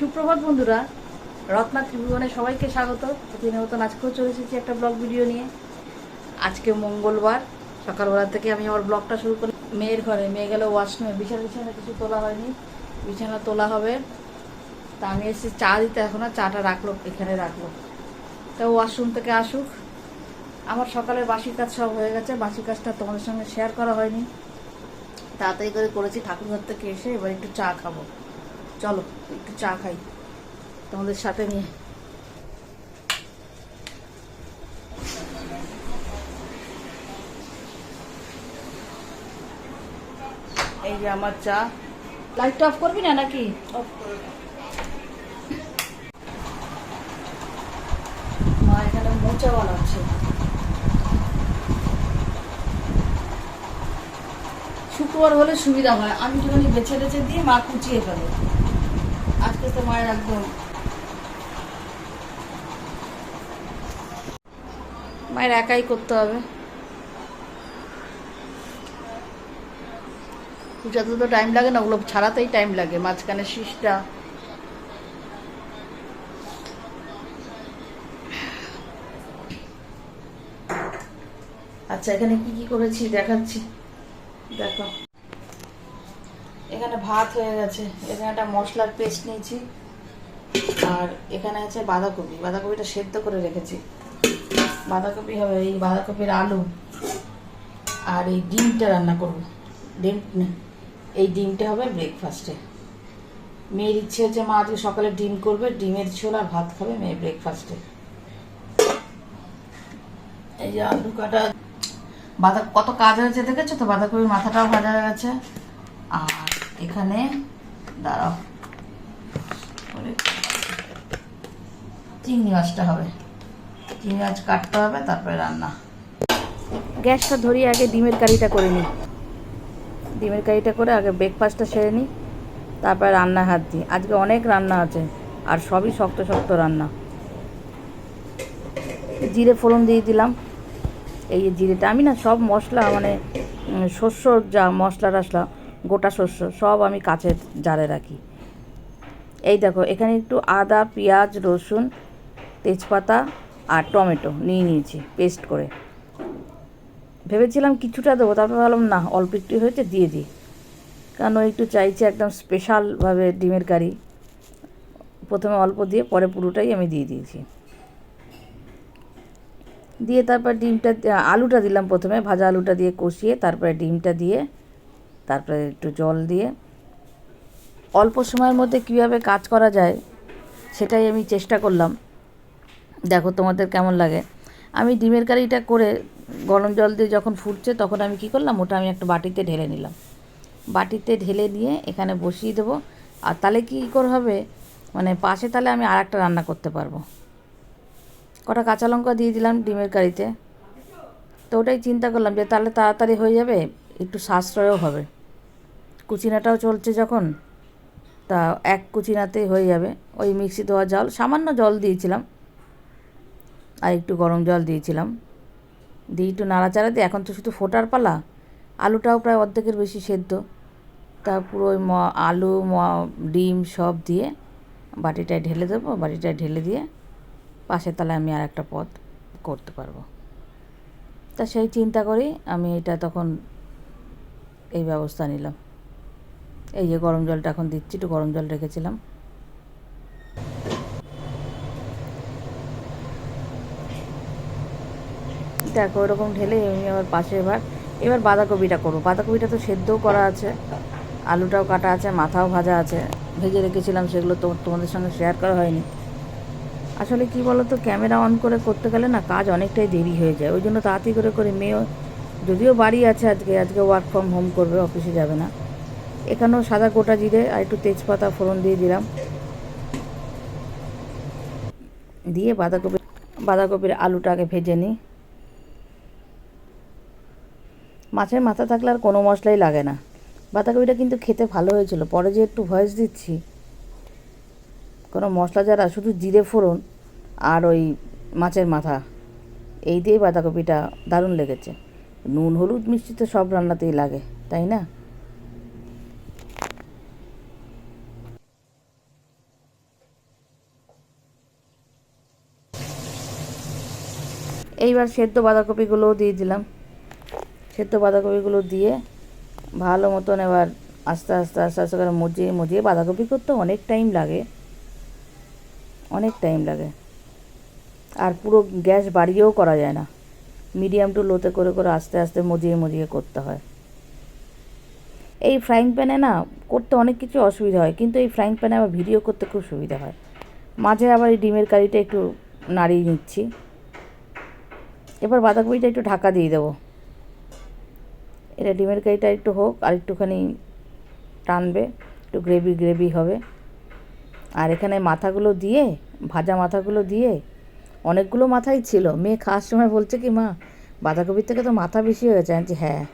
সুপ্রভাত বন্ধুরা, রত্না ত্রিভুবনে সবাইকে স্বাগত। প্রতিদিনের মতন আজকেও চলে এসেছি একটা ব্লগ ভিডিও নিয়ে। আজকে মঙ্গলবার, সকালবেলা থেকে আমি আমার ব্লগটা শুরু করি। মেয়ের ঘরে, মেয়ে গেলে ওয়াশরুমে, বিছানা বিছানা কিছু তোলা হয়নি। বিছানা তোলা হবে। তা আমি এসে চা দিতে এখন আর চাটা রাখল, এখানে রাখল। তা ওয়াশরুম থেকে আসুক। আমার সকালের বাসি কাজ সব হয়ে গেছে বাসি কাজটা তোমাদের সঙ্গে শেয়ার করা হয়নি। তাড়াতাড়ি করে করেছি, ঠাকুরঘর থেকে এসে এবার একটু চা খাব। চলো, একটু চা খাই। তোমাদের সাথে নিয়ে। এই যে আমার চা। লাইটটা অফ করবি না নাকি? মা এখানে মোচা বানাচ্ছে। শুক্রবার হলে সুবিধা হয়। আমি একটুখানি বেছে বেছে দিয়ে মা কুচিয়ে ফেলে। তো মায়ের একদম মায়ের একাই করতে হবে। কুচাতে তো টাইম লাগে না, ওগুলো ছাড়াতেই টাইম লাগে। মাঝখানে শীষটা। আচ্ছা এখানে কি কি করেছি দেখাচ্ছি। দেখো। এখানে ভাত হয়ে গেছে। এখানে একটা মশলার পেস্ট নিয়েছি। আর এখানে আছে বাঁধাকপি। বাঁধাকপিটা সেদ্ধ করে রেখেছি। বাঁধাকপি হবে এই বাঁধাকপির আলু। আর এই ডিমটা রান্না করব। ডিম, এই ডিমটা হবে ব্রেকফাস্টে মেয়ের ইচ্ছে হচ্ছে মা আজকে সকালে ডিম করবে। ডিমের ছোলা, ভাত খাবে মেয়ে ব্রেকফাস্টে এই যে আলু কাটা। বাঁধা, কত কাজ হয়েছে দেখেছ তো? বাঁধাকপির মাথাটাও ভাজা হয়ে গেছে। আর এখানে দাঁড়াও। চিংড়ি মাছটা হবে। চিংড়ি মাছ কাটতে হবে তারপরে রান্না। গ্যাসটা ধরিয়ে আগে ডিমের কারিটা করে নিই। ডিমের কারিটা করে আগে ব্রেকফাস্টটা সেরে নিই তারপরে রান্না হাত দিই। আজকে অনেক রান্না আছে আর সবই শক্ত শক্ত রান্না। জিরে ফোড়ন দিয়ে দিলাম। এই জিরেটা আমি না সব মশলা মানে উম, শস্য যা মশলা টশলা গোটা শস্য, সব আমি কাছের জারে রাখি। এই দেখো, এখানে একটু আদা, পেঁয়াজ, রসুন, তেজপাতা আর টমেটো নিয়ে নিয়েছি, পেস্ট করে। ভেবেছিলাম কিছুটা দেবো, তারপর ভাবলাম, না, অল্প একটু হয়েছে, দিয়ে দিই। কারণ একটু চাইছে একদম স্পেশালভাবে ডিমের কারি। প্রথমে অল্প দিয়ে, পরে পুরোটাই আমি দিয়ে দিয়েছি। দিয়ে তারপর ডিমটা, আলুটা দিলাম প্রথমে, ভাজা আলুটা দিয়ে কষিয়ে, তারপরে ডিমটা দিয়ে তারপরে একটু জল দিয়ে অল্প সময়ের মধ্যে কীভাবে কাজ করা যায় সেটাই আমি চেষ্টা করলাম। দেখো তোমাদের কেমন লাগে। আমি ডিমের কারিটা করে গরম জল দিয়ে যখন ফুটছে তখন আমি কি করলাম, ওটা আমি একটা বাটিতে ঢেলে নিলাম। বাটিতে ঢেলে নিয়ে এখানে বসিয়ে দেবো। আর তাহলে কী করে হবে মানে পাশে তাহলে আমি আর একটা রান্না করতে পারব। কটা কাঁচা লঙ্কা দিয়ে দিলাম ডিমের কারিতে। তো ওটাই চিন্তা করলাম যে তাহলে তাড়াতাড়ি হয়ে যাবে, একটু সাশ্রয়ও হবে। কুচিনাটাও চলছে যখন, তা এক কুচিনাতেই হয়ে যাবে। ওই মিক্সি দেওয়া জল, সামান্য জল দিয়েছিলাম। আর একটু গরম জল দিয়েছিলাম। দিয়ে একটু নাড়াচাড়া দিয়ে, এখন তো শুধু ফোটার পালা। আলুটাও প্রায় অর্ধেকের বেশি সেদ্ধ। তা পুরো ওই ম, আলু, ম, ডিম সব দিয়ে বাটিটায় ঢেলে দেবো। বাটিটায় ঢেলে দিয়ে পাশে তলায় আমি আর একটা পদ করতে পারব। তা সেই চিন্তা করেই আমি এটা তখন এই ব্যবস্থা নিলাম। এই যে গরম জলটা এখন দিচ্ছি, একটু গরম জল রেখেছিলাম। দেখো, ওরকম ঢেলে আমি আবার পাশে এবার এবার বাঁধাকপিটা করব। বাঁধাকপিটা তো সেদ্ধও করা আছে, আলুটাও কাটা আছে, মাথাও ভাজা আছে। ভেজে রেখেছিলাম, সেগুলো তো তোমাদের সঙ্গে শেয়ার করা হয়নি। আসলে কি বলো তো ক্যামেরা অন করে করতে গেলে না কাজ অনেকটাই দেরি হয়ে যায়। ওই জন্য তাড়াতাড়ি করে করে মেয়েও, যদিও বাড়ি আছে আজকে আজকে ওয়ার্ক ফ্রম হোম করবে অফিসে যাবে না। এখানেও সাদা গোটা জিরে আর একটু তেজপাতা, ফোড়ন দিয়ে দিলাম। দিয়ে বাঁধাকপি, বাঁধাকপির আলুটাকে ভেজে নিই। মাছের মাথা থাকলে আর কোনো মশলাই লাগে না। বাঁধাকপিটা কিন্তু খেতে ভালো হয়েছিল। পরে যে একটু ভয়েস দিচ্ছি, কোনো মশলা যারা শুধু জিরে, ফোড়ন আর ওই মাছের মাথা, এই দিয়েই বাঁধাকপিটা দারুণ লেগেছে। নুন, হলুদ মিষ্টি তো সব রান্নাতেই লাগে, তাই না? এইবার সেদ্ধ বাঁধাকপিগুলোও দিয়ে দিলাম। সেদ্ধ বাঁধাকপিগুলো দিয়ে ভালো মতন এবার আস্তে আস্তে আস্তে আস্তে করে মজিয়ে মজিয়ে বাঁধাকপি করতে অনেক টাইম লাগে। অনেক টাইম লাগে। আর পুরো গ্যাস বাড়িয়েও করা যায় না। মিডিয়াম টু লোতে করে করে আস্তে আস্তে মজিয়ে মজিয়ে করতে হয়। এই ফ্রাইং প্যানে না করতে অনেক কিছু অসুবিধা হয়, কিন্তু এই ফ্রাইং প্যানে আবার ভিডিও করতে খুব সুবিধা হয়। মাঝে আবার এই ডিমের কারিটা একটু নাড়িয়ে নিচ্ছি। এবার বাঁধাকপিটা একটু ঢাকা দিয়ে দেবো। এটা ডিমের কারিটা একটু হোক, আর একটুখানি টানবে, একটু গ্রেভি গ্রেভি হবে। আর এখানে মাথাগুলো দিয়ে, ভাজা মাথাগুলো দিয়ে, অনেকগুলো মাথাই ছিল। মেয়ে খাওয়ার সময় বলছে কি, মা, বাঁধাকপির থেকে তো মাথা বেশি হয়ে গেছে। আমি হ্যাঁ।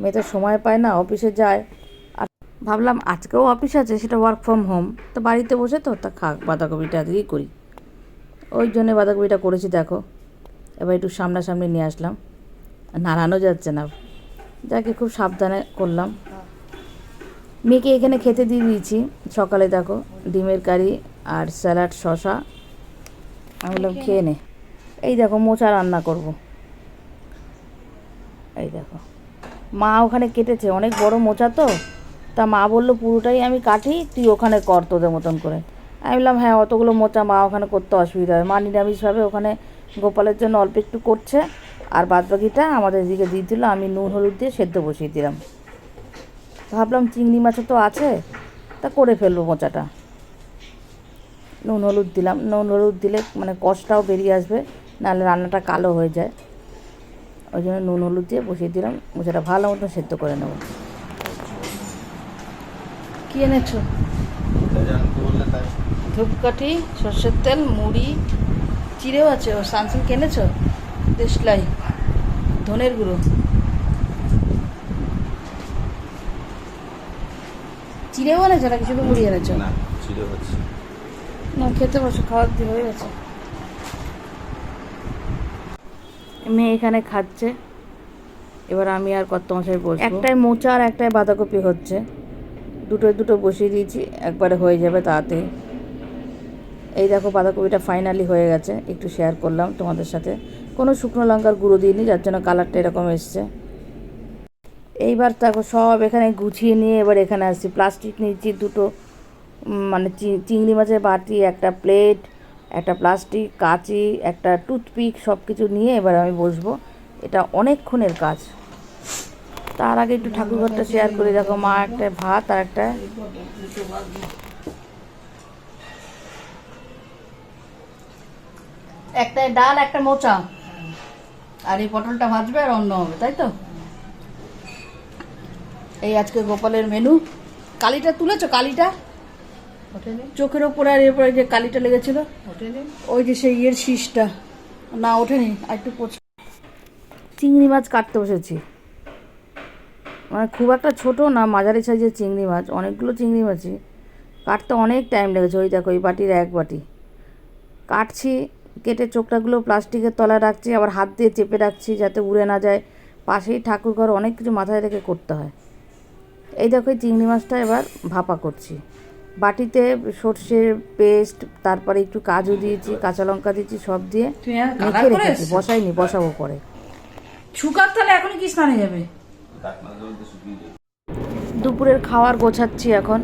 মেয়ে তো সময় পায় না, অফিসে যায়। আর ভাবলাম, আজকেও অফিস আছে, সেটা ওয়ার্ক ফ্রম হোম তো বাড়িতে বসে তো, তা খাক, বাঁধাকপিটা আজকেই করি। ওই জন্যে বাঁধাকপিটা করেছি, দেখো। এবার একটু সামনাসামনি নিয়ে আসলাম। নাড়ানো যাচ্ছে না। যাকে খুব সাবধানে করলাম। মেয়েকে এখানে খেতে দিয়ে দিয়েছি। সকালে দেখো ডিমের কারি আর স্যালাড শশা আমি বললাম খেয়ে নে। এই দেখো মোচা রান্না করব। এই দেখো। মা ওখানে কেটেছে। অনেক বড় মোচা তো। তা মা বলল পুরোটাই আমি কাটি তুই ওখানে কর তোদের মতন করে। আমি বললাম হ্যাঁ অতগুলো মোচা মা ওখানে করতে অসুবিধা হয়। মা নিরামিষভাবে ওখানে গোপালের জন্য অল্প একটু করছে। আর বাদ বাকিটা আমাদের এদিকে দিয়ে দিল আমি নুন হলুদ দিয়ে সেদ্ধ বসিয়ে দিলাম। ভাবলাম চিংড়ি মাছও তো আছে তা করে ফেলব মোচাটা। নুন হলুদ দিলাম। নুন হলুদ দিলে মানে কষটাও বেরিয়ে আসবে নাহলে রান্নাটা কালো হয়ে যায়। ওই জন্য নুন হলুদ দিয়ে বসিয়ে দিলাম মোচাটা ভালো মতন সেদ্ধ করে নেব। কি এনেছো? ধূপকাঠি সর্ষের তেল মুড়ি চিড়েও আছে ও সানসিল্ক এনেছো দেশলাই ধনের গুঁড়ো। চিড়েও এনেছো নাকি শুধু মুড়ি এনেছো? না ছিল হচ্ছে না খেতে বসো খাওয়ার দিয়ে হয়ে গেছে। মেয়ে এখানে খাচ্ছে। এবার আমি আর কত মশাই বসবো। একটাই মোচা আর একটাই বাঁধাকপি হচ্ছে। দুটো দুটো বসিয়ে দিয়েছি একবারে হয়ে যাবে তাড়াতাড়ি এই দেখো বাঁধাকপিটা ফাইনালি হয়ে গেছে, একটু শেয়ার করলাম তোমাদের সাথে। কোনো শুকনো লঙ্কার গুঁড়ো দিইনি, যার জন্য কালারটা এরকম এসছে। এইবার দেখো সব এখানে গুছিয়ে নিয়ে এবার এখানে আসছি। প্লাস্টিক নিয়েছি দুটো মানে চিংড়ি মাছের বাটি, একটা প্লেট একটা প্লাস্টিক কাঁচি, একটা টুথপিক সব কিছু নিয়ে এবার আমি বসবো। এটা অনেকক্ষণের কাজ। তার আগে একটু ঠাকুরঘরটা শেয়ার করে। দেখো মা একটা ভাত আর একটা একটা ডাল একটা মোচা। আর এই পটলটা ভাজবে আর অন্য হবে তাই তো? এই আজকে গোপালের মেনু কালিটা তুলেছো কালিটা? চোখের ওপরে আর এরপরে যে কালিটা লেগেছিল। ওই যে সেই ইয়ের শীষটা। না ওঠেনি আর একটু চিংড়ি মাছ কাটতে বসেছি। মানে খুব একটা ছোট না মাঝারি সাইজের চিংড়ি মাছ অনেকগুলো চিংড়ি মাছই। কাটতে অনেক টাইম লেগেছে ওই দেখো ওই বাটির এক বাটি। কাটছি কেটে চোখটাগুলো প্লাস্টিকের তলায় রাখছি আবার হাত দিয়ে চেপে রাখছি যাতে উড়ে না যায়। পাশেই ঠাকুর ঘর অনেক কিছু মাথায় রেখে করতে হয়। এই দেখো চিংড়ি মাছটা এবার ভাপা করছি। বাটিতে সর্ষের পেস্ট তারপরে একটু কাজু দিয়েছি কাঁচা লঙ্কা দিয়েছি সব দিয়ে মেখে রেখেছি বসাইনি বসাবো পরে। শুকার তাহলে এখনই কি স্নানে যাবে। দুপুরের খাওয়ার গোছাচ্ছি এখন।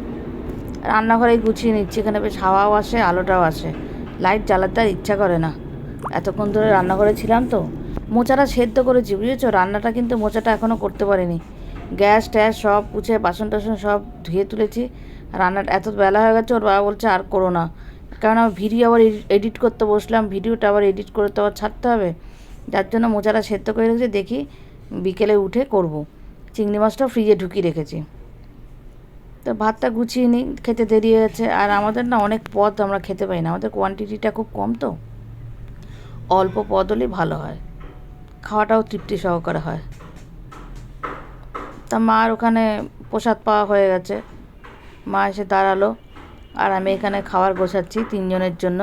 রান্নাঘরেই গুছিয়ে নিচ্ছি এখানে বেশ হাওয়াও আসে আলোটাও আসে। লাইট জ্বালাতে আর ইচ্ছা করে না। এতক্ষণ ধরে রান্নাঘরে ছিলাম তো। মোচাটা সেদ্ধ করেছি, বুঝেছ? রান্নাটা কিন্তু মোচাটা এখনও করতে পারিনি। গ্যাস ট্যাস সব পুছে বাসন টাসন সব ধুয়ে তুলেছি। রান্নাটা এত বেলা হয়ে গেছে, ওর বাবা বলছে আর করো না। কারণ আমি ভিডিও আবার এডিট করতে বসলাম, ভিডিওটা আবার এডিট করে তো আবার ছাড়তে হবে। যার জন্য মোচাটা সেদ্ধ করে রেখেছি, দেখি বিকেলে উঠে করব। চিংড়ি মাছটা ফ্রিজে ঢুকিয়ে রেখেছি। তো ভাতটা গুছিয়ে নিই, খেতে দেরি হয়েছে আর আমাদের না অনেক পদ আমরা খেতে পাই না। আমাদের কোয়ান্টিটিটা খুব কম তো। অল্প পদ হলেই ভালো হয়। খাওয়াটাও তৃপ্তি সহকারে হয়। তা মার ওখানে প্রসাদ পাওয়া হয়ে গেছে। মা এসে দাঁড়াল। আর আমি এখানে খাবার গোছাচ্ছি তিনজনের জন্য।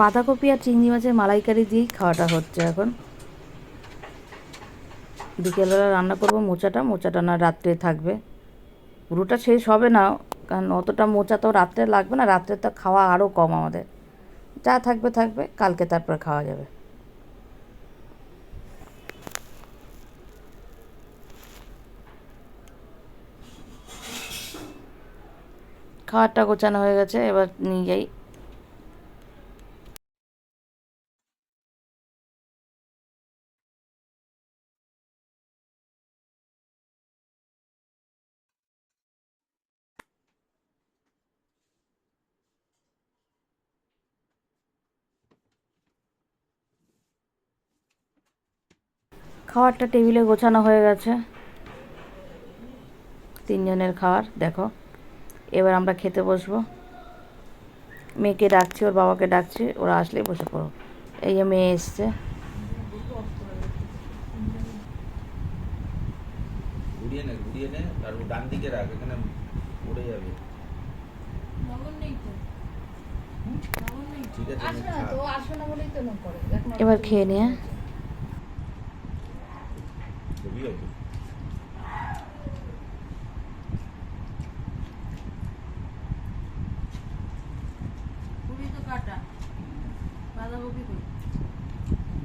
বাঁধাকপি আর চিংড়ি মাছের মালাইকারি দিয়েই খাওয়াটা হচ্ছে এখন। বিকেলবেলা রান্না করব মোচাটা মোচাটা না রাত্রে থাকবে। পুরোটা শেষ হবে না, কারণ অতটা মোচা তো রাত্রে লাগবে না, রাত্রে তো খাওয়া আরও কম আমাদের। যা থাকবে থাকবে, কালকে তারপর খাওয়া যাবে। খাবারটা গোছানো হয়ে গেছে, এবার নিয়ে যাই। খাবারটা টেবিলে গোছানো হয়ে গেছে। তিনজনের খাবার দেখো। এবার আমরা খেতে বসবো। মেয়েকে ডাকছি ওর বাবাকে ডাকছি ওরা আসলেই বসে পড়ো। এই যে মেয়ে এসছে। ঘুরিয়ে নে ঘুরিয়ে নে আর ও ডান দিকে রাখ এখানে পড়ে যাবে। ঠিক আছে আমি খা। এবার খেয়ে নিয়ে। ছবি হবে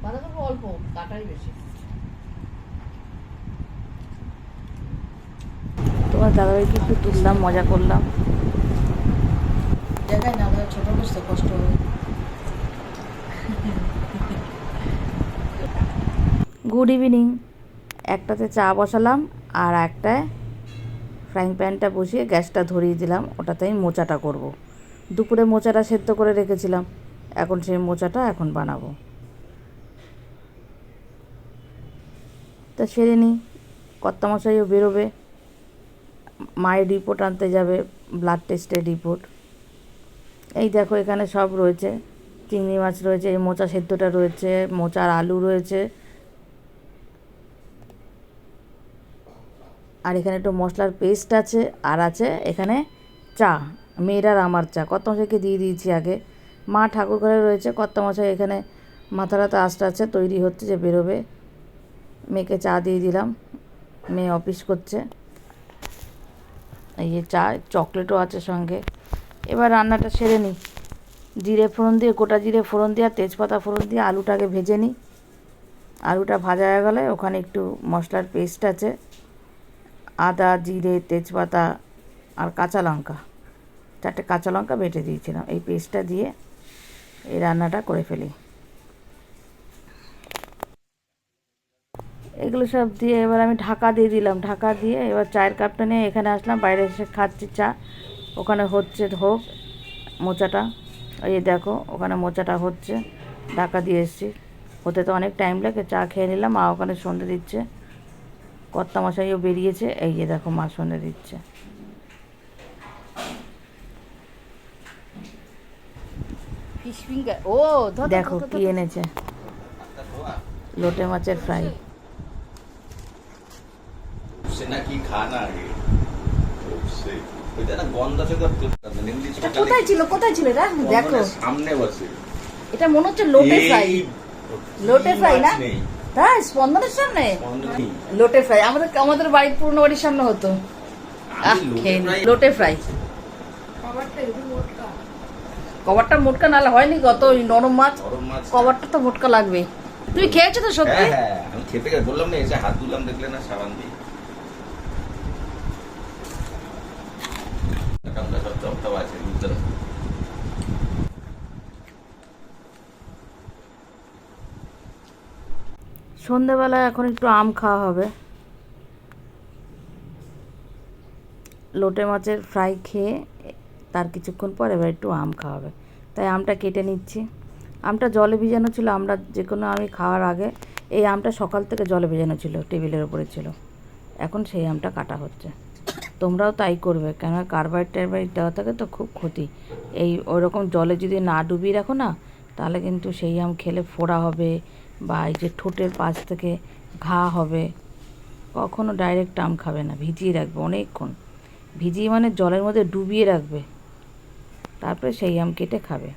বাঁধাকপি অল্প কাটাই বেশি। তোমার দাদাভাইকে একটু তুললাম মজা করলাম। জায়গায় না আমাদের ছোট বুঝতে কষ্ট হবে। গুড ইভিনিং একটাতে চা বসালাম আর একটায় ফ্রাইং প্যানটা বসিয়ে গ্যাসটা ধরিয়ে দিলাম। ওটাতে আমি মোচাটা করব। দুপুরে মোচাটা সেদ্ধ করে রেখেছিলাম। এখন সেই মোচাটা এখন বানাবো। তা সেরে নিই কর্তামশাইও বেরোবে। মায়ের রিপোর্ট আনতে যাবে ব্লাড টেস্টের রিপোর্ট। এই দেখো এখানে সব রয়েছে। চিংড়ি মাছ রয়েছে, এই মোচা সেদ্ধটা রয়েছে, মোচার আলু রয়েছে আর এখানে একটু মশলার পেস্ট আছে, আর আছে এখানে চা, মেয়ের আর আমার চা। কর্তামশাইকে দিয়ে দিয়েছি আগে। মা ঠাকুর ঘরে রয়েছে, কর্তামশাই এখানে মাথা রাতে আসতে আছে তৈরি হচ্ছে যে বেরোবে। মেয়েকে চা দিয়ে দিলাম, মেয়ে অফিস করছে। এই যে চা, চকলেটও আছে সঙ্গে। এবার রান্নাটা সেরে নিই। জিরে ফোড়ন দিয়ে, গোটা জিরে ফোড়ন দিয়ে আর তেজপাতা ফোড়ন দিয়ে আলুটাকে ভেজে নিই। আলুটা ভাজা হয়ে গেলে ওখানে একটু মশলার পেস্ট আছে। আদা, জিরে, তেজপাতা আর কাঁচা লঙ্কা। চারটে কাঁচা লঙ্কা বেটে দিয়েছিলাম। এই পেস্টটা দিয়ে এই রান্নাটা করে ফেলি। এগুলো সব দিয়ে এবার আমি ঢাকা দিয়ে দিলাম। ঢাকা দিয়ে এবার চায়ের কাপটা নিয়ে এখানে আসলাম। বাইরে এসে খাচ্ছি চা। ওখানে হচ্ছে হোক মোচাটা। যে দেখো, ওখানে মোচাটা হচ্ছে। ঢাকা দিয়ে এসেছি। হতে তো অনেক টাইম লাগে। চা খেয়ে নিলাম। মা ওখানে সন্ধে দিচ্ছে। কর্তা মশাইও বেরিয়েছে। এই যে দেখো মা সন্ধে দিচ্ছে। ফিশ ফিঙ্গার ও দেখো কি এনেছে। লোটে মাছের ফ্রাই। কোথায় ছিল কোথায় ছিল এটা দেখো। সামনে বসে। এটা মনে হচ্ছে লোটে ফ্রাই। লোটে ফ্রাই না? তাই স্পন্দনের সামনে? লোটে ফ্রাই। আমাদের আমাদের বাড়ির পুরনো বাড়ির সামনে হতো। লোটে খেয়ে ফ্রাই- লোটে ফ্রাই। কভারটা মোটকা। নালে হয়নি কত ওই নরম মাছ। কভারটা তো মোটকা লাগবে। তুমি খেয়েছো তো সত্যি? হ্যাঁ হ্যাঁ আমি খেতে গেলে বললাম না এসে হাত ধুলাম দেখলে না সাবান দিয়ে। আমরা সব চপটাও আছে ভিতরে সন্ধেবেলায় এখন একটু আম খাওয়া হবে। লোটে মাছের ফ্রাই খেয়ে তার কিছুক্ষণ পর এবার একটু আম খাওয়া হবে। তাই আমটা কেটে নিচ্ছি। আমটা জলে ভিজানো ছিল, আমরা যে কোনো আমি খাওয়ার আগে এই আমটা সকাল থেকে জলে ভিজানো ছিল, টেবিলের উপরে ছিল। এখন সেই আমটা কাটা হচ্ছে। তোমরাও তাই করবে কেন কার্বাইড টার্বাইড দেওয়া থাকে তো খুব ক্ষতি। এই ওরকম জলে যদি না ডুবিয়ে রাখো না, তাহলে কিন্তু সেই আম খেলে ফোড়া হবে বা এই যে ঠোঁটের পাশ থেকে ঘা হবে, কখনো ডাইরেক্ট আম খাবে না, ভিজিয়ে রাখবে অনেকক্ষণ। ভিজিয়ে মানে জলের মধ্যে ডুবিয়ে রাখবে। তারপরে সেই আম কেটে খাবে।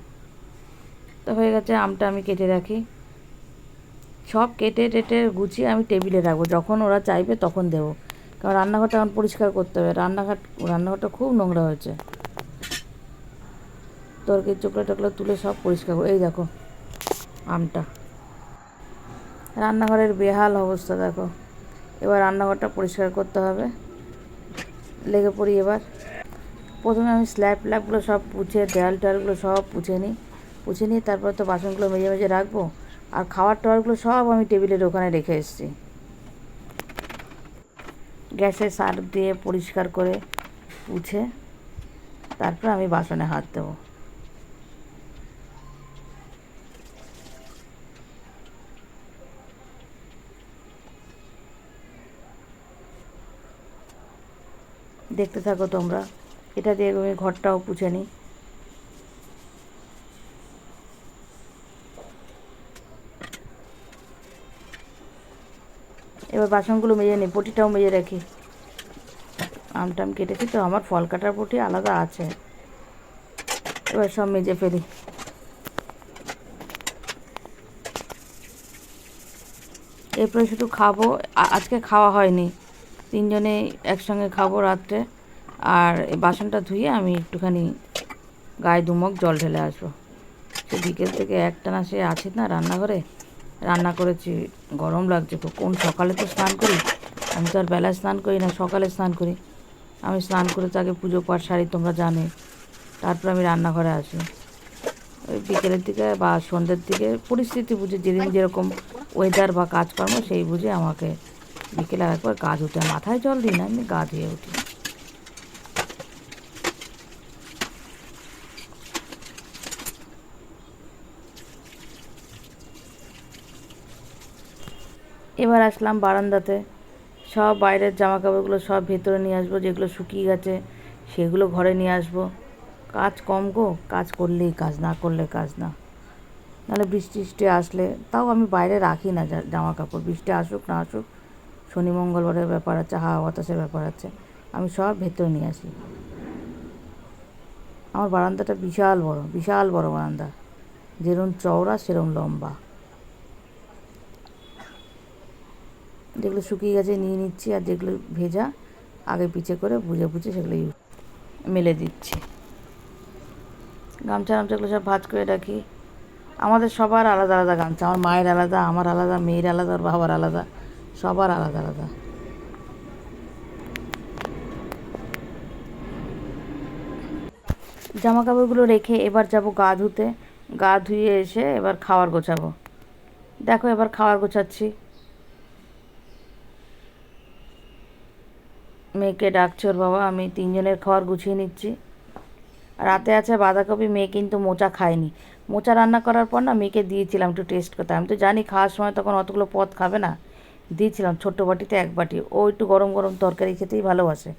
তো হয়ে গেছে, আমটা আমি কেটে রাখি। সব কেটে টেটে গুছিয়ে আমি টেবিলে রাখব। যখন ওরা চাইবে তখন দেবো। কারণ রান্নাঘরটা এখন পরিষ্কার করতে হবে। রান্নাঘাট, রান্নাঘরটা খুব নোংরা হয়েছে। তরকারি চোখলা টোকলা তুলে সব পরিষ্কার করে এই দেখো, আমটা। রান্নাঘরের বেহাল অবস্থা, দেখো। এবার রান্নাঘরটা পরিষ্কার করতে হবে। লেগে পড়ি এবার। প্রথমে আমি স্ল্যাব ফ্ল্যাবগুলো সব পুছে, দেয়াল টেয়ালগুলো সব পুছে নিই। পুছে নিয়ে তারপর তো বাসনগুলো মেজে মেজে রাখব। আর খাওয়ার টাওয়ারগুলো সব আমি টেবিলের ওখানে রেখে এসেছি। গ্যাসে সার্ফ দিয়ে পরিষ্কার করে পুছে, তারপর আমি বাসনে হাত দেবো। দেখতে থাকো তোমরা। এটা দিয়ে আমি ঘরটাও পুছে নিই এবার বাসনগুলো মেজে নিই পটিটাও মেজে রাখি। আম টাম কেটেছি তো, আমার ফল কাটার পটি আলাদা আছে। এবার সব মেজে ফেলি। এরপরে শুধু খাব আজকে খাওয়া হয়নি। তিনজনে একসঙ্গে খাব রাত্রে। আর বাসনটা ধুয়ে আমি একটুখানি গায়ে দুমক জল ঢেলে আসব। সে বিকেল থেকে একটানা সে আছে না রান্নাঘরে, রান্না করেছি, গরম লাগছে তো কোন সকালে তো স্নান করি? আমি তো আর বেলায় স্নান করি না, সকালে স্নান করি। আমি স্নান করে তো আগে পুজো পাঠ সারি, তোমরা জানে। তারপর আমি রান্নাঘরে আসি। ওই বিকেলের দিকে বা সন্ধ্যের দিকে, পরিস্থিতি বুঝে, যেদিন যেরকম ওয়েদার বা কাজকর্ম, সেই বুঝে আমাকে বিকেলে একবার গা ধুতে মাথায় জল দিই না আমি গা ধুয়ে উঠি। এবার আসলাম বারান্দাতে। সব বাইরের জামা কাপড়গুলো সব ভেতরে নিয়ে আসব, যেগুলো শুকিয়ে গেছে সেগুলো ঘরে নিয়ে আসব। কাজ কম গো, কাজ করলেই কাজ, না করলে কাজ না। নাহলে বৃষ্টি আসলে, তাও আমি বাইরে রাখি না জামা কাপড় বৃষ্টি আসুক, না আসুক শনি, মঙ্গলবারের ব্যাপার আছে, হাওয়া বাতাসের ব্যাপার আছে। আমি সব ভেতরে নিয়ে আসি। আমার বারান্দাটা বিশাল বড় বিশাল বড় বারান্দা। যেরকম চওড়া সেরকম লম্বা। যেগুলো শুকিয়ে গেছে নিয়ে নিচ্ছি, আর যেগুলো ভেজা, আগে পিছে করে বুঝে বুঝে সেগুলো মেলে দিচ্ছি। গামছা গামছাগুলো সব ভাজ করে রাখি। আমাদের সবার আলাদা আলাদা গামছা, আমার মায়ের আলাদা, আমার আলাদা, মেয়ের আলাদা, ওর বাবার আলাদা। সবার আলাদা আলাদা। জামা কাপড়গুলো রেখে এবার যাব গা ধুতে। গা ধুয়ে এসে এবার খাওয়ার গোছাবো। দেখো, এবার খাওয়ার গোছাচ্ছি। মেয়েকে ডাকছে ওর বাবা, আমি তিনজনের খাবার গুছিয়ে নিচ্ছি। রাতে আছে বাঁধাকপি, মেয়ে কিন্তু মোচা খায়নি। মোচা রান্না করার পর না মেয়েকে দিয়েছিলাম একটু টেস্ট করতে। আমি তো জানি খাওয়ার সময় তখন অতগুলো পদ খাবে না। দিয়েছিলাম ছোট্ট বাটিতে এক বাটি। ও একটু গরম গরম তরকারি খেতেই ভালোবাসে।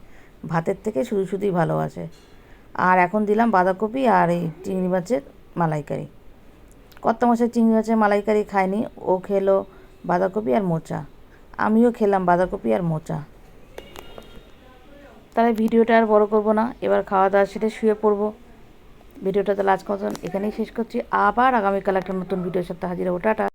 ভাতের থেকে শুধু শুধুই ভালোবাসে। আর এখন দিলাম বাঁধাকপি আর এই চিংড়ি মাছের মালাইকারি। কত মাসের চিংড়ি মাছের মালাইকারি খায়নি। ও খেলো বাঁধাকপি আর মোচা। আমিও খেলাম বাঁধাকপি আর মোচা। তাহলে ভিডিওটা আর বড় করব না। এবার খাওয়া দাওয়া সেটা শুয়ে পড়ব। ভিডিওটা তাহলে আজকে মতন এখানেই শেষ করছি। আবার আগামীকাল একটা নতুন ভিডিওর সাথে হাজির হব। টাটা।